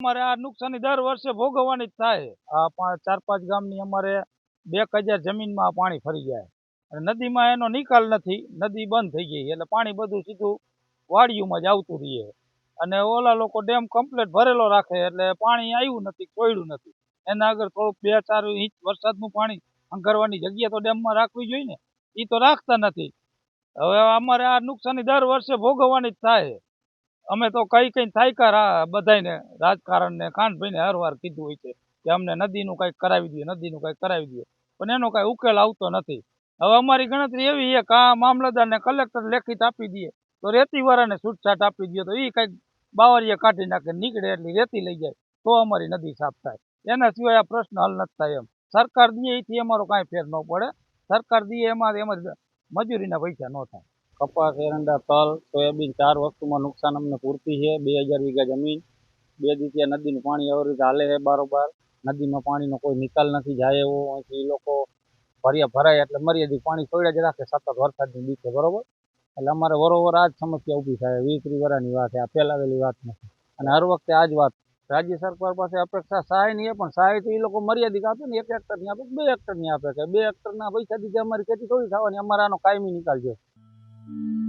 અમારે આ નુકસાની દર વર્ષે ભોગવવાની જ થાય. ચાર પાંચ ગામની અમારે બે કજાર જમીનમાં પાણી ફરી જાય. અને નદીમાં એનો નિકાલ નથી, નદી બંધ થઈ ગઈ એટલે પાણી બધું સીધું વાડીઓમાં જ આવતું રહીએ અને ઓલા લોકો ડેમ કમ્પ્લેટ ભરેલો રાખે એટલે પાણી આવ્યું નથી કોયડું નથી. એના આગળ થોડુંક બે ચાર ઇંચ વરસાદનું પાણી અંગરવાની જગ્યા તો ડેમમાં રાખવી જોઈએ ને એ તો રાખતા નથી. હવે અમારે આ નુકસાની દર વર્ષે ભોગવવાની જ થાય. અમે તો કઈ કઈ થાયકા રા બધાયને, રાજકારણને કાનભાઈને હરવાર કીધું હોય છે કે અમને નદીનું કંઈક કરાવી દઈએ, નદીનું કંઈક કરાવી દઈએ. પણ એનો કાંઈ ઉકેલ આવતો નથી. હવે અમારી ગણતરી એવી છે કે આ મામલતદારને કલેક્ટર લેખિત આપી દઈએ. તો રેતીવાળાને છૂટછાટ આપી દઈએ તો એ કંઈક બાવરીએ કાઢી નાખે, નીકળે એટલી રેતી લઈ જાય. તો અમારી નદી સાફ થાય. એના સિવાય આ પ્રશ્ન હલ નથી થાય એમ. સરકાર દે એથી અમારો કાંઈ ફેર ન પડે. સરકાર દે એમાં એમાં મજૂરીના પૈસા ન થાય. કપાસ, એરંડા, તલ, સોયાબીન ચાર વસ્તુમાં નુકસાન અમને પૂરતી છે. બે હજાર વીઘા જમીન, બે દીતિયા નદીનું પાણી આવી રીતે હાલે છે બારોબાર. નદીમાં પાણીનો કોઈ નિકાલ નથી, જાય એવો. અહીંથી લોકો ભર્યા, ભરાય એટલે મર્યાદિત પાણી છોડ્યા જ રાખે, સતત વરસાદની બીકે, બરોબર? એટલે અમારે વરોવર આ જ સમસ્યા ઊભી થાય, વીસ વર્ષની વાત છે, આ ફેલાવેલી વાત નથી. અને હર વખતે આ જ વાત. રાજ્ય સરકાર પાસે અપેક્ષા સહાયની એ પણ સહાય તો એ લોકો મર્યાદિત આપે ને, એક હેક્ટરની આપે બે હેક્ટરની આપે કે બે હેક્ટરના પૈસાથી જે અમારી ખેતી થોડી થવાની, અમારે આનો કાયમી નિકાલ છે Mm-hmm.